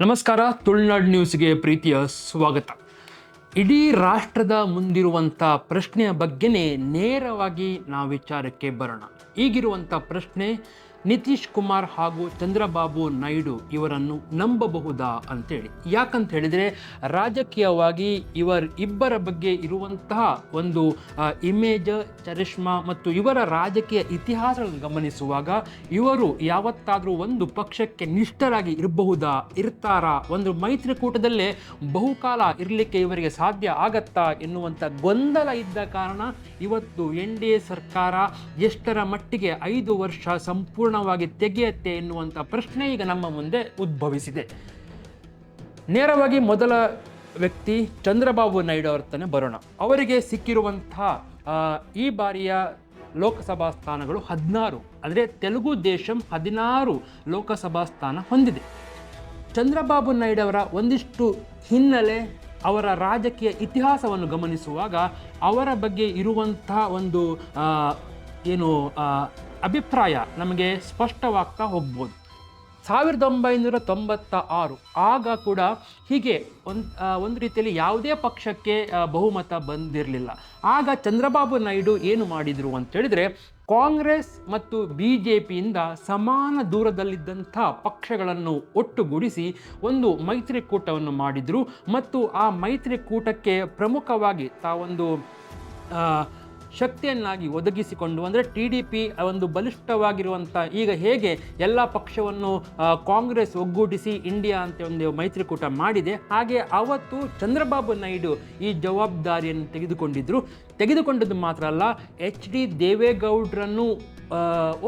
ನಮಸ್ಕಾರ, ತುಳುನಾಡು ನ್ಯೂಸ್ಗೆ ಪ್ರೀತಿಯ ಸ್ವಾಗತ. ಇಡೀ ರಾಷ್ಟ್ರದ ಮುಂದಿರುವಂಥ ಪ್ರಶ್ನೆಯ ಬಗ್ಗೆನೇ ನೇರವಾಗಿ ನಾವು ವಿಚಾರಕ್ಕೆ ಬರೋಣ. ಈಗಿರುವಂಥ ಪ್ರಶ್ನೆ ನಿತೀಶ್ ಕುಮಾರ್ ಹಾಗೂ ಚಂದ್ರಬಾಬು ನಾಯ್ಡು ಇವರನ್ನು ನಂಬಬಹುದಾ ಅಂತೇಳಿ. ಯಾಕಂತ ಹೇಳಿದರೆ ರಾಜಕೀಯವಾಗಿ ಇವರ ಇಬ್ಬರ ಬಗ್ಗೆ ಇರುವಂತಹ ಒಂದು ಇಮೇಜ್, ಚರಿಷ್ಮಾ ಮತ್ತು ಇವರ ರಾಜಕೀಯ ಇತಿಹಾಸಗಳನ್ನು ಗಮನಿಸುವಾಗ ಇವರು ಯಾವತ್ತಾದರೂ ಒಂದು ಪಕ್ಷಕ್ಕೆ ನಿಷ್ಠರಾಗಿ ಇರಬಹುದಾ, ಇರ್ತಾರಾ? ಒಂದು ಮೈತ್ರಿಕೂಟದಲ್ಲೇ ಬಹುಕಾಲ ಇರಲಿಕ್ಕೆ ಇವರಿಗೆ ಸಾಧ್ಯ ಆಗತ್ತಾ ಎನ್ನುವಂಥ ಗೊಂದಲ ಇದ್ದ ಕಾರಣ ಇವತ್ತು ಎನ್ ಡಿ ಎ ಸರ್ಕಾರ ಎಷ್ಟರ ಮಟ್ಟಿಗೆ ಐದು ವರ್ಷ ಸಂಪೂರ್ಣವಾಗಿ ತೆಗೆಯುತ್ತೆ ಎನ್ನುವಂಥ ಪ್ರಶ್ನೆ ಈಗ ನಮ್ಮ ಮುಂದೆ ಉದ್ಭವಿಸಿದೆ. ನೇರವಾಗಿ ಮೊದಲ ವ್ಯಕ್ತಿ ಚಂದ್ರಬಾಬು ನಾಯ್ಡು ಅವರ ತಾನೆ ಬರೋಣ. ಅವರಿಗೆ ಸಿಕ್ಕಿರುವಂಥ ಈ ಬಾರಿಯ ಲೋಕಸಭಾ ಸ್ಥಾನಗಳು ಹದಿನಾರು, ಅಂದರೆ ತೆಲುಗು ದೇಶಂ ಹದಿನಾರು ಲೋಕಸಭಾ ಸ್ಥಾನ ಹೊಂದಿದೆ. ಚಂದ್ರಬಾಬು ನಾಯ್ಡು ಅವರ ಒಂದಿಷ್ಟು ಹಿನ್ನೆಲೆ ಅವರ ರಾಜಕೀಯ ಇತಿಹಾಸವನ್ನು ಗಮನಿಸುವಾಗ ಅವರ ಬಗ್ಗೆ ಇರುವಂಥ ಒಂದು ಏನು ಅಭಿಪ್ರಾಯ ನಮಗೆ ಸ್ಪಷ್ಟವಾಗ್ತಾ ಹೋಗ್ಬೋದು. ಸಾವಿರದ ಒಂಬೈನೂರ ತೊಂಬತ್ತ ಆರು ಆಗ ಕೂಡ ಹೀಗೆ ಒಂದು ಒಂದು ರೀತಿಯಲ್ಲಿ ಯಾವುದೇ ಪಕ್ಷಕ್ಕೆ ಬಹುಮತ ಬಂದಿರಲಿಲ್ಲ. ಆಗ ಚಂದ್ರಬಾಬು ನಾಯ್ಡು ಏನು ಮಾಡಿದರು ಅಂತ ಹೇಳಿದರೆ, ಕಾಂಗ್ರೆಸ್ ಮತ್ತು ಬಿ ಜೆ ಪಿಯಿಂದ ಸಮಾನ ದೂರದಲ್ಲಿದ್ದಂಥ ಪಕ್ಷಗಳನ್ನು ಒಟ್ಟುಗೂಡಿಸಿ ಒಂದು ಮೈತ್ರಿಕೂಟವನ್ನು ಮಾಡಿದರು. ಮತ್ತು ಆ ಮೈತ್ರಿಕೂಟಕ್ಕೆ ಪ್ರಮುಖವಾಗಿ ತಾವೊಂದು ಶಕ್ತಿಯನ್ನಾಗಿ ಒದಗಿಸಿಕೊಂಡು, ಅಂದರೆ ಟಿ ಡಿ ಪಿ ಒಂದು ಬಲಿಷ್ಠವಾಗಿರುವಂಥ ಈಗ ಹೇಗೆ ಎಲ್ಲ ಪಕ್ಷವನ್ನು ಕಾಂಗ್ರೆಸ್ ಒಗ್ಗೂಡಿಸಿ ಇಂಡಿಯಾ ಅಂತ ಒಂದು ಮೈತ್ರಿಕೂಟ ಮಾಡಿದೆ, ಹಾಗೆ ಅವತ್ತು ಚಂದ್ರಬಾಬು ನಾಯ್ಡು ಈ ಜವಾಬ್ದಾರಿಯನ್ನು ತೆಗೆದುಕೊಂಡಿದ್ದರು ತೆಗೆದುಕೊಂಡದ್ದು ಮಾತ್ರ ಅಲ್ಲ ಎಚ್ ಡಿ ದೇವೇಗೌಡರನ್ನು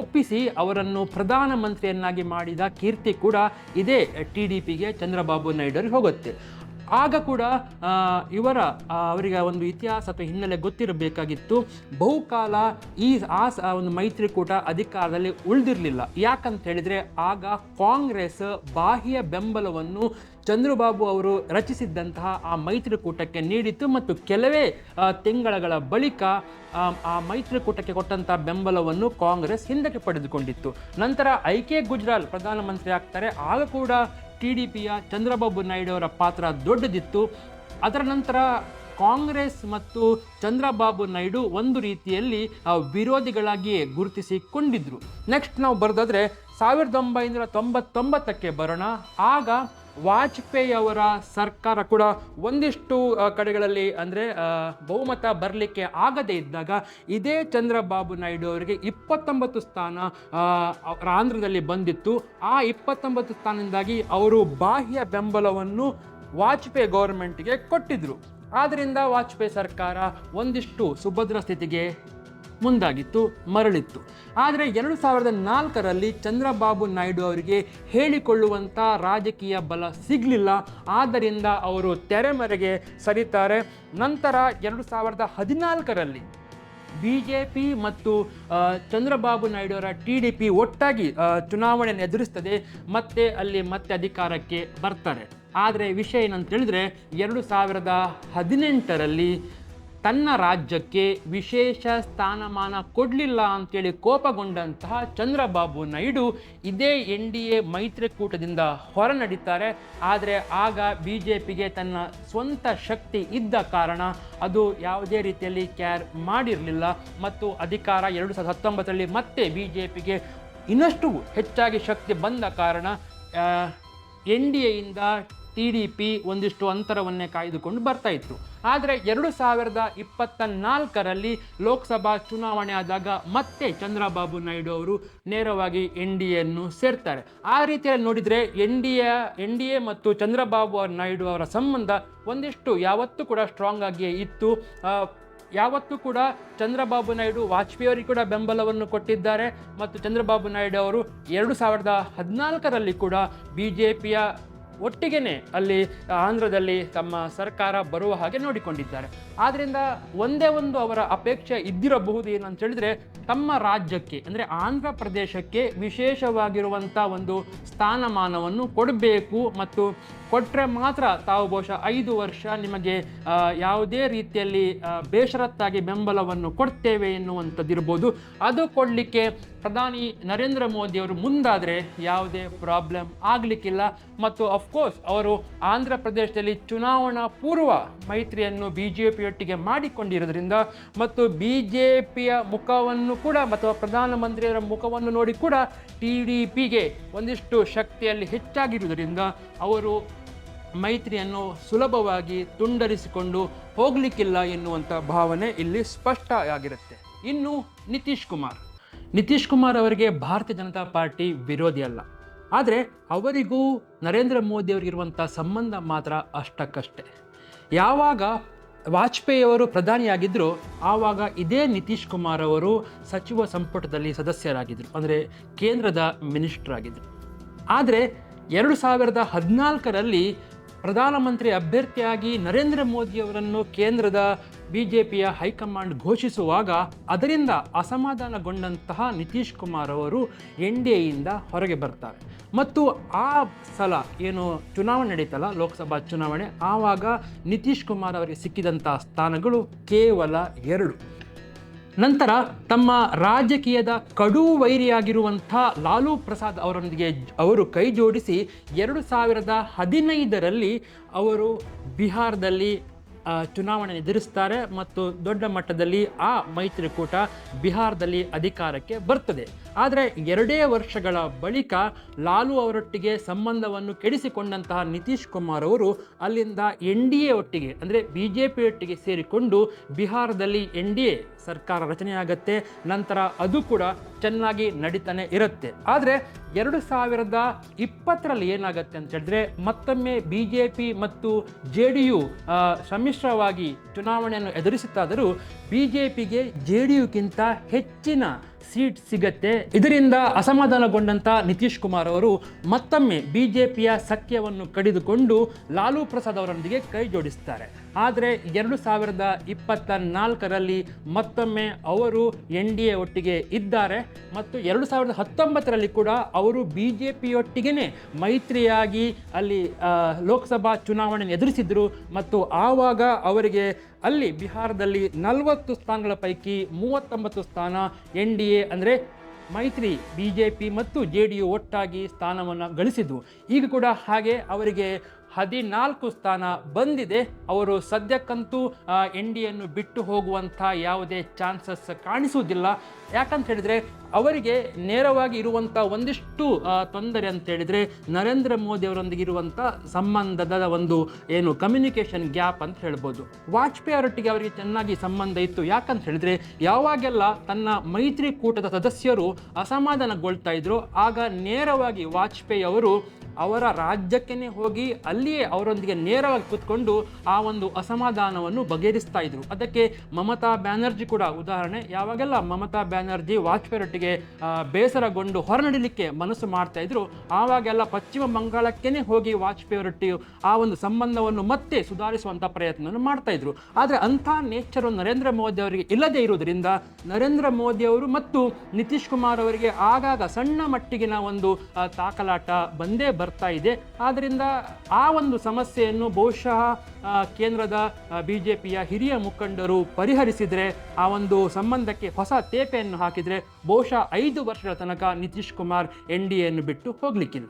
ಒಪ್ಪಿಸಿ ಅವರನ್ನು ಪ್ರಧಾನಮಂತ್ರಿಯನ್ನಾಗಿ ಮಾಡಿದ ಕೀರ್ತಿ ಕೂಡ ಇದೇ ಟಿ ಡಿ ಪಿಗೆ ಚಂದ್ರಬಾಬು ನಾಯ್ಡು ಹೋಗುತ್ತೆ. ಆಗ ಕೂಡ ಇವರ ಅವರಿಗೆ ಒಂದು ಇತಿಹಾಸ ಅಥವಾ ಹಿನ್ನೆಲೆ ಗೊತ್ತಿರಬೇಕಾಗಿತ್ತು. ಬಹುಕಾಲ ಈ ಆ, ಒಂದು ಮೈತ್ರಿಕೂಟ ಅಧಿಕಾರದಲ್ಲಿ ಉಳಿದಿರಲಿಲ್ಲ. ಯಾಕಂತ ಹೇಳಿದರೆ, ಆಗ ಕಾಂಗ್ರೆಸ್ ಬಾಹ್ಯ ಬೆಂಬಲವನ್ನು ಚಂದ್ರಬಾಬು ಅವರು ರಚಿಸಿದ್ದಂತಹ ಆ ಮೈತ್ರಿಕೂಟಕ್ಕೆ ನೀಡಿತ್ತು ಮತ್ತು ಕೆಲವೇ ತಿಂಗಳಗಳ ಬಳಿಕ ಆ ಮೈತ್ರಿಕೂಟಕ್ಕೆ ಕೊಟ್ಟಂತಹ ಬೆಂಬಲವನ್ನು ಕಾಂಗ್ರೆಸ್ ಹಿಂದಕ್ಕೆ ಪಡೆದುಕೊಂಡಿತ್ತು. ನಂತರ ಐ ಕೆ ಗುಜ್ರಾಲ್ ಪ್ರಧಾನಮಂತ್ರಿ ಆಗ್ತಾರೆ. ಆಗ ಕೂಡ ಟಿ ಡಿ ಪಿಯ ಚಂದ್ರಬಾಬು ನಾಯ್ಡು ಅವರ ಪಾತ್ರ ದೊಡ್ಡದಿತ್ತು. ಅದರ ನಂತರ ಕಾಂಗ್ರೆಸ್ ಮತ್ತು ಚಂದ್ರಬಾಬು ನಾಯ್ಡು ಒಂದು ರೀತಿಯಲ್ಲಿ ವಿರೋಧಿಗಳಾಗಿಯೇ ಗುರುತಿಸಿಕೊಂಡಿದ್ರು. ನೆಕ್ಸ್ಟ್ ನಾವು ಬರೆದಾದ್ರೆ ಸಾವಿರದ ಒಂಬೈನೂರ ತೊಂಬತ್ತೊಂಬತ್ತಕ್ಕೆ ಬರೋಣ. ಆಗ ವಾಜಪೇಯಿ ಅವರ ಸರ್ಕಾರ ಕೂಡ ಒಂದಿಷ್ಟು ಕಡೆಗಳಲ್ಲಿ ಅಂದರೆ ಬಹುಮತ ಬರಲಿಕ್ಕೆ ಆಗದೇ ಇದ್ದಾಗ ಇದೇ ಚಂದ್ರಬಾಬು ನಾಯ್ಡು ಅವರಿಗೆ ಇಪ್ಪತ್ತೊಂಬತ್ತು ಸ್ಥಾನ ಆಂಧ್ರದಲ್ಲಿ ಬಂದಿತ್ತು. ಆ ಇಪ್ಪತ್ತೊಂಬತ್ತು ಸ್ಥಾನದಿಂದಾಗಿ ಅವರು ಬಾಹ್ಯ ಬೆಂಬಲವನ್ನು ವಾಜಪೇಯಿ ಗೌರ್ಮೆಂಟ್ಗೆ ಕೊಟ್ಟಿದ್ದರು ಆದ್ದರಿಂದ ವಾಜಪೇಯಿ ಸರ್ಕಾರ ಒಂದಿಷ್ಟು ಸುಭದ್ರ ಸ್ಥಿತಿಗೆ ಮುಂದಾಗಿತ್ತು, ಮರಳಿತ್ತು. ಆದರೆ ಎರಡು ಸಾವಿರದ ನಾಲ್ಕರಲ್ಲಿ ಚಂದ್ರಬಾಬು ನಾಯ್ಡು ಅವರಿಗೆ ಹೇಳಿಕೊಳ್ಳುವಂಥ ರಾಜಕೀಯ ಬಲ ಸಿಗಲಿಲ್ಲ. ಆದ್ದರಿಂದ ಅವರು ತೆರೆಮರೆಗೆ ಸರಿತಾರೆ. ನಂತರ ಎರಡು ಸಾವಿರದ ಹದಿನಾಲ್ಕರಲ್ಲಿ ಬಿ ಜೆ ಪಿ ಮತ್ತು ಚಂದ್ರಬಾಬು ನಾಯ್ಡು ಅವರ ಟಿ ಡಿ ಪಿ ಒಟ್ಟಾಗಿ ಚುನಾವಣೆಯನ್ನು ಎದುರಿಸ್ತದೆ. ಮತ್ತೆ ಅಲ್ಲಿ ಮತ್ತೆ ಅಧಿಕಾರಕ್ಕೆ ಬರ್ತಾರೆ. ಆದರೆ ವಿಷಯ ಏನಂತ ಹೇಳಿದ್ರೆ ಎರಡು ಸಾವಿರದ ಹದಿನೆಂಟರಲ್ಲಿ ತನ್ನ ರಾಜ್ಯಕ್ಕೆ ವಿಶೇಷ ಸ್ಥಾನಮಾನ ಕೊಡಲಿಲ್ಲ ಅಂತೇಳಿ ಕೋಪಗೊಂಡಂತಹ ಚಂದ್ರಬಾಬು ನಾಯ್ಡು ಇದೇ ಎನ್ ಡಿ ಎ ಮೈತ್ರಿಕೂಟದಿಂದ ಹೊರ ನಡೀತಾರೆ ಆದರೆ ಆಗ ಬಿ ಜೆ ಪಿಗೆ ತನ್ನ ಸ್ವಂತ ಶಕ್ತಿ ಇದ್ದ ಕಾರಣ ಅದು ಯಾವುದೇ ರೀತಿಯಲ್ಲಿ ಕ್ಯಾರ್ ಮಾಡಿರಲಿಲ್ಲ. ಮತ್ತು ಅಧಿಕಾರ ಎರಡು ಸಾವಿರದ ಹತ್ತೊಂಬತ್ತರಲ್ಲಿ ಮತ್ತೆ ಬಿ ಜೆ ಪಿಗೆ ಇನ್ನಷ್ಟು ಹೆಚ್ಚಾಗಿ ಶಕ್ತಿ ಬಂದ ಕಾರಣ ಎನ್ ಡಿ ಎಯಿಂದ ಟಿ ಡಿ ಪಿ ಒಂದಿಷ್ಟು ಅಂತರವನ್ನೇ ಕಾಯ್ದುಕೊಂಡು ಬರ್ತಾ ಇತ್ತು. ಆದರೆ ಎರಡು ಸಾವಿರದ ಇಪ್ಪತ್ತ ನಾಲ್ಕರಲ್ಲಿ ಲೋಕಸಭಾ ಚುನಾವಣೆ ಆದಾಗ ಮತ್ತೆ ಚಂದ್ರಬಾಬು ನಾಯ್ಡು ಅವರು ನೇರವಾಗಿ ಎನ್ ಡಿ ಎನ್ನು ಸೇರ್ತಾರೆ. ಆ ರೀತಿಯಲ್ಲಿ ನೋಡಿದರೆ N D A, N D A ಮತ್ತು ಚಂದ್ರಬಾಬು ನಾಯ್ಡು ಅವರ ಸಂಬಂಧ ಒಂದಿಷ್ಟು ಯಾವತ್ತೂ ಕೂಡ ಸ್ಟ್ರಾಂಗ್ ಆಗಿಯೇ ಇತ್ತು. ಯಾವತ್ತೂ ಕೂಡ ಚಂದ್ರಬಾಬು ನಾಯ್ಡು ವಾಜಪೇಯಿ ಅವರಿಗೆ ಕೂಡ ಬೆಂಬಲವನ್ನು ಕೊಟ್ಟಿದ್ದಾರೆ. ಮತ್ತು ಚಂದ್ರಬಾಬು ನಾಯ್ಡು ಅವರು ಎರಡು ಸಾವಿರದ ಹದಿನಾಲ್ಕರಲ್ಲಿ ಕೂಡ ಬಿ ಜೆ ಪಿಯ ಒಟ್ಟಿಗೆನೆ ಅಲ್ಲಿ ಆಂಧ್ರದಲ್ಲಿ ತಮ್ಮ ಸರ್ಕಾರ ಬರುವ ಹಾಗೆ ನೋಡಿಕೊಂಡಿದ್ದಾರೆ. ಆದ್ದರಿಂದ ಒಂದೇ ಒಂದು ಅವರ ಅಪೇಕ್ಷೆ ಇದ್ದಿರಬಹುದು ಏನಂತ ಹೇಳಿದ್ರೆ ತಮ್ಮ ರಾಜ್ಯಕ್ಕೆ, ಅಂದರೆ ಆಂಧ್ರ ಪ್ರದೇಶಕ್ಕೆ ವಿಶೇಷವಾಗಿರುವಂಥ ಒಂದು ಸ್ಥಾನಮಾನವನ್ನು ಕೊಡಬೇಕು ಮತ್ತು ಕೊಟ್ಟರೆ ಮಾತ್ರ ತಾವು ಬಹುಶಃ ಐದು ವರ್ಷ ನಿಮಗೆ ಯಾವುದೇ ರೀತಿಯಲ್ಲಿ ಬೇಷರತ್ತಾಗಿ ಬೆಂಬಲವನ್ನು ಕೊಡ್ತೇವೆ ಎನ್ನುವಂಥದ್ದಿರ್ಬೋದು. ಅದು ಕೊಡಲಿಕ್ಕೆ ಪ್ರಧಾನಿ ನರೇಂದ್ರ ಮೋದಿಯವರು ಮುಂದಾದರೆ ಯಾವುದೇ ಪ್ರಾಬ್ಲಮ್ ಆಗಲಿಕ್ಕಿಲ್ಲ. ಮತ್ತು ಅಫ್ಕೋರ್ಸ್ ಅವರು ಆಂಧ್ರ ಪ್ರದೇಶದಲ್ಲಿ ಚುನಾವಣಾ ಪೂರ್ವ ಮೈತ್ರಿಯನ್ನು ಬಿ ಜೆ ಪಿಯೊಟ್ಟಿಗೆ ಮಾಡಿಕೊಂಡಿರೋದ್ರಿಂದ ಮತ್ತು ಬಿ ಜೆ ಪಿಯ ಮುಖವನ್ನು ಕೂಡ ಮತ್ತು ಪ್ರಧಾನಮಂತ್ರಿಯವರ ಮುಖವನ್ನು ನೋಡಿ ಕೂಡ ಟಿ ಡಿ ಪಿಗೆ ಒಂದಿಷ್ಟು ಶಕ್ತಿಯಲ್ಲಿ ಹೆಚ್ಚಾಗಿರುವುದರಿಂದ ಅವರು ಮೈತ್ರಿಯನ್ನು ಸುಲಭವಾಗಿ ತುಂಡರಿಸಿಕೊಂಡು ಹೋಗಲಿಕ್ಕಿಲ್ಲ ಎನ್ನುವಂಥ ಭಾವನೆ ಇಲ್ಲಿ ಸ್ಪಷ್ಟ ಆಗಿರುತ್ತೆ. ಇನ್ನು ನಿತೀಶ್ ಕುಮಾರ್. ನಿತೀಶ್ ಕುಮಾರ್ ಅವರಿಗೆ ಭಾರತೀಯ ಜನತಾ ಪಾರ್ಟಿ ವಿರೋಧಿ ಅಲ್ಲ. ಆದರೆ ಅವರಿಗೂ ನರೇಂದ್ರ ಮೋದಿ ಅವರಿಗಿರುವಂಥ ಸಂಬಂಧ ಮಾತ್ರ ಅಷ್ಟಕ್ಕಷ್ಟೇ. ಯಾವಾಗ ವಾಜಪೇಯಿ ಅವರು ಪ್ರಧಾನಿಯಾಗಿದ್ದರು ಆವಾಗ ಇದೇ ನಿತೀಶ್ ಕುಮಾರ್ ಅವರು ಸಚಿವ ಸಂಪುಟದಲ್ಲಿ ಸದಸ್ಯರಾಗಿದ್ದರು ಅಂದರೆ ಕೇಂದ್ರದ ಮಿನಿಸ್ಟರ್ ಆಗಿದ್ದರು ಆದರೆ ಎರಡು ಸಾವಿರದ ಹದಿನಾಲ್ಕರಲ್ಲಿ ಪ್ರಧಾನಮಂತ್ರಿ ಅಭ್ಯರ್ಥಿಯಾಗಿ ನರೇಂದ್ರ ಮೋದಿಯವರನ್ನು ಕೇಂದ್ರದ ಬಿ ಜೆ ಪಿಯ ಹೈಕಮಾಂಡ್ ಘೋಷಿಸುವಾಗ ಅದರಿಂದ ಅಸಮಾಧಾನಗೊಂಡಂತಹ ನಿತೀಶ್ ಕುಮಾರ್ ಅವರು ಎನ್ ಡಿ ಎಯಿಂದ ಹೊರಗೆ ಬರ್ತಾರೆ. ಮತ್ತು ಆ ಸಲ ಏನು ಚುನಾವಣೆ ನಡೀತಲ್ಲ, ಲೋಕಸಭಾ ಚುನಾವಣೆ, ಆವಾಗ ನಿತೀಶ್ ಕುಮಾರ್ ಅವರಿಗೆ ಸಿಕ್ಕಿದಂಥ ಸ್ಥಾನಗಳು ಕೇವಲ ಎರಡು. ನಂತರ ತಮ್ಮ ರಾಜಕೀಯದ ಕಡು ವೈರಿಯಾಗಿರುವಂಥ ಲಾಲೂ ಪ್ರಸಾದ್ ಅವರೊಂದಿಗೆ ಅವರು ಕೈ ಜೋಡಿಸಿ ಎರಡು ಸಾವಿರದ ಹದಿನೈದರಲ್ಲಿ ಅವರು ಬಿಹಾರದಲ್ಲಿ ಚುನಾವಣೆ ಎದುರಿಸ್ತಾರೆ ಮತ್ತು ದೊಡ್ಡ ಮಟ್ಟದಲ್ಲಿ ಆ ಮೈತ್ರಿಕೂಟ ಬಿಹಾರದಲ್ಲಿ ಅಧಿಕಾರಕ್ಕೆ ಬರ್ತದೆ. ಆದರೆ ಎರಡೇ ವರ್ಷಗಳ ಬಳಿಕ ಲಾಲು ಅವರೊಟ್ಟಿಗೆ ಸಂಬಂಧವನ್ನು ಕೆಡಿಸಿಕೊಂಡಂತಹ ನಿತೀಶ್ ಕುಮಾರ್ ಅವರು ಅಲ್ಲಿಂದ ಎನ್ ಡಿ ಎ ಒಟ್ಟಿಗೆ, ಅಂದರೆ ಬಿ ಜೆ ಪಿ ಒಟ್ಟಿಗೆ ಸೇರಿಕೊಂಡು ಬಿಹಾರದಲ್ಲಿ ಎನ್ ಡಿ ಎ ಸರ್ಕಾರ ರಚನೆಯಾಗತ್ತೆ, ನಂತರ ಅದು ಕೂಡ ಚೆನ್ನಾಗಿ ನಡೀತಾನೆ ಇರುತ್ತೆ. ಆದರೆ ಎರಡು ಸಾವಿರದ ಇಪ್ಪತ್ತರಲ್ಲಿ ಏನಾಗುತ್ತೆ ಅಂತ ಹೇಳಿದ್ರೆ ಮತ್ತೊಮ್ಮೆ ಬಿ ಜೆ ಪಿ ಮತ್ತು ಜೆ ಡಿ ಯು ಸಮ್ಮಿಶ್ರವಾಗಿ ಚುನಾವಣೆಯನ್ನು ಎದುರಿಸುತ್ತಾದರೂ ಬಿ ಜೆ ಪಿಗೆ ಜೆ ಡಿ ಯುಗಿಂತ ಹೆಚ್ಚಿನ ಸೀಟ್ ಸಿಗತ್ತೆ. ಇದರಿಂದ ಅಸಮಾಧಾನಗೊಂಡಂತ ನಿತೀಶ್ ಕುಮಾರ್ ಅವರು ಮತ್ತೊಮ್ಮೆ ಬಿ ಜೆ ಪಿಯ ಸಖ್ಯವನ್ನು ಕಡಿದುಕೊಂಡು ಲಾಲೂ ಪ್ರಸಾದ್ ಅವರೊಂದಿಗೆ ಕೈ ಜೋಡಿಸ್ತಾರೆ. ಆದರೆ ಎರಡು ಸಾವಿರದ ಇಪ್ಪತ್ತ ನಾಲ್ಕರಲ್ಲಿ ಮತ್ತೊಮ್ಮೆ ಅವರು ಎನ್ ಡಿ ಎ ಒಟ್ಟಿಗೆ ಇದ್ದಾರೆ ಮತ್ತು ಎರಡು ಸಾವಿರದ ಹತ್ತೊಂಬತ್ತರಲ್ಲಿ ಕೂಡ ಅವರು ಬಿ ಜೆ ಪಿಯೊಟ್ಟಿಗೇ ಮೈತ್ರಿಯಾಗಿ ಅಲ್ಲಿ ಲೋಕಸಭಾ ಚುನಾವಣೆ ಎದುರಿಸಿದ್ರು ಮತ್ತು ಆವಾಗ ಅವರಿಗೆ ಅಲ್ಲಿ ಬಿಹಾರದಲ್ಲಿ ನಲವತ್ತು ಸ್ಥಾನಗಳ ಪೈಕಿ ಮೂವತ್ತೊಂಬತ್ತು ಸ್ಥಾನ ಎನ್ ಡಿ ಎ ಅಂದರೆ ಮೈತ್ರಿ, ಬಿ ಜೆ ಪಿ ಮತ್ತು ಜೆ ಡಿ ಯು ಒಟ್ಟಾಗಿ ಸ್ಥಾನವನ್ನು ಗಳಿಸಿದ್ವು ಈಗ ಕೂಡ ಹಾಗೆ ಅವರಿಗೆ ಹದಿನಾಲ್ಕು ಸ್ಥಾನ ಬಂದಿದೆ. ಅವರು ಸದ್ಯಕ್ಕಂತೂ ಎನ್ ಡಿ ಎನ್ನು ಬಿಟ್ಟು ಹೋಗುವಂಥ ಯಾವುದೇ ಚಾನ್ಸಸ್ ಕಾಣಿಸುವುದಿಲ್ಲ. ಯಾಕಂತ ಹೇಳಿದರೆ, ಅವರಿಗೆ ನೇರವಾಗಿ ಇರುವಂಥ ಒಂದಿಷ್ಟು ತೊಂದರೆ ಅಂತ ಹೇಳಿದರೆ, ನರೇಂದ್ರ ಮೋದಿ ಅವರೊಂದಿಗೆ ಇರುವಂಥ ಸಂಬಂಧದ ಒಂದು ಏನು ಕಮ್ಯುನಿಕೇಷನ್ ಗ್ಯಾಪ್ ಅಂತ ಹೇಳ್ಬೋದು. ವಾಜಪೇಯಿ ಅವರೊಟ್ಟಿಗೆ ಅವರಿಗೆ ಚೆನ್ನಾಗಿ ಸಂಬಂಧ ಇತ್ತು. ಯಾಕಂತ ಹೇಳಿದರೆ, ಯಾವಾಗೆಲ್ಲ ತನ್ನ ಮೈತ್ರಿಕೂಟದ ಸದಸ್ಯರು ಅಸಮಾಧಾನಗೊಳ್ತಾ ಇದ್ರು, ಆಗ ನೇರವಾಗಿ ವಾಜಪೇಯಿ ಅವರು ಅವರ ರಾಜ್ಯಕ್ಕೇ ಹೋಗಿ ಅಲ್ಲಿಯೇ ಅವರೊಂದಿಗೆ ನೇರವಾಗಿ ಕೂತ್ಕೊಂಡು ಆ ಒಂದು ಅಸಮಾಧಾನವನ್ನು ಬಗೆಹರಿಸ್ತಾ ಇದ್ರು. ಅದಕ್ಕೆ ಮಮತಾ ಬ್ಯಾನರ್ಜಿ ಕೂಡ ಉದಾಹರಣೆ. ಯಾವಾಗೆಲ್ಲ ಮಮತಾ ಬ್ಯಾನರ್ಜಿ ವಾಜಪೇಯಿರೊಟ್ಟಿಗೆ ಬೇಸರಗೊಂಡು ಹೊರನಡಿಲಿಕ್ಕೆ ಮನಸ್ಸು ಮಾಡ್ತಾ ಇದ್ರು, ಆವಾಗೆಲ್ಲ ಪಶ್ಚಿಮ ಬಂಗಾಳಕ್ಕೇ ಹೋಗಿ ವಾಜಪೇಯಿ ಅವರೊಟ್ಟಿಗೆ ಆ ಒಂದು ಸಂಬಂಧವನ್ನು ಮತ್ತೆ ಸುಧಾರಿಸುವಂಥ ಪ್ರಯತ್ನವನ್ನು ಮಾಡ್ತಾ ಇದ್ರು. ಆದರೆ ಅಂಥ ನೇಚರು ನರೇಂದ್ರ ಮೋದಿ ಅವರಿಗೆ ಇಲ್ಲದೇ ಇರುವುದರಿಂದ, ನರೇಂದ್ರ ಮೋದಿ ಅವರು ಮತ್ತು ನಿತೀಶ್ ಕುಮಾರ್ ಅವರಿಗೆ ಆಗಾಗ ಸಣ್ಣ ಮಟ್ಟಿಗಿನ ಒಂದು ತಾಕಲಾಟ ಬಂದೇ ಬರ್ತಾ ಇದೆ. ಆದ್ದರಿಂದ ಆ ಒಂದು ಸಮಸ್ಯೆಯನ್ನು ಬಹುಶಃ ಕೇಂದ್ರದ ಬಿ ಜೆ ಪಿಯ ಹಿರಿಯ ಮುಖಂಡರು ಪರಿಹರಿಸಿದರೆ, ಆ ಒಂದು ಸಂಬಂಧಕ್ಕೆ ಹೊಸ ತೇಪೆಯನ್ನು ಹಾಕಿದರೆ, ಬಹುಶಃ ಐದು ವರ್ಷಗಳ ತನಕ ನಿತೀಶ್ ಕುಮಾರ್ ಎನ್ ಡಿ ಬಿಟ್ಟು ಹೋಗಲಿಕ್ಕಿಲ್ಲ.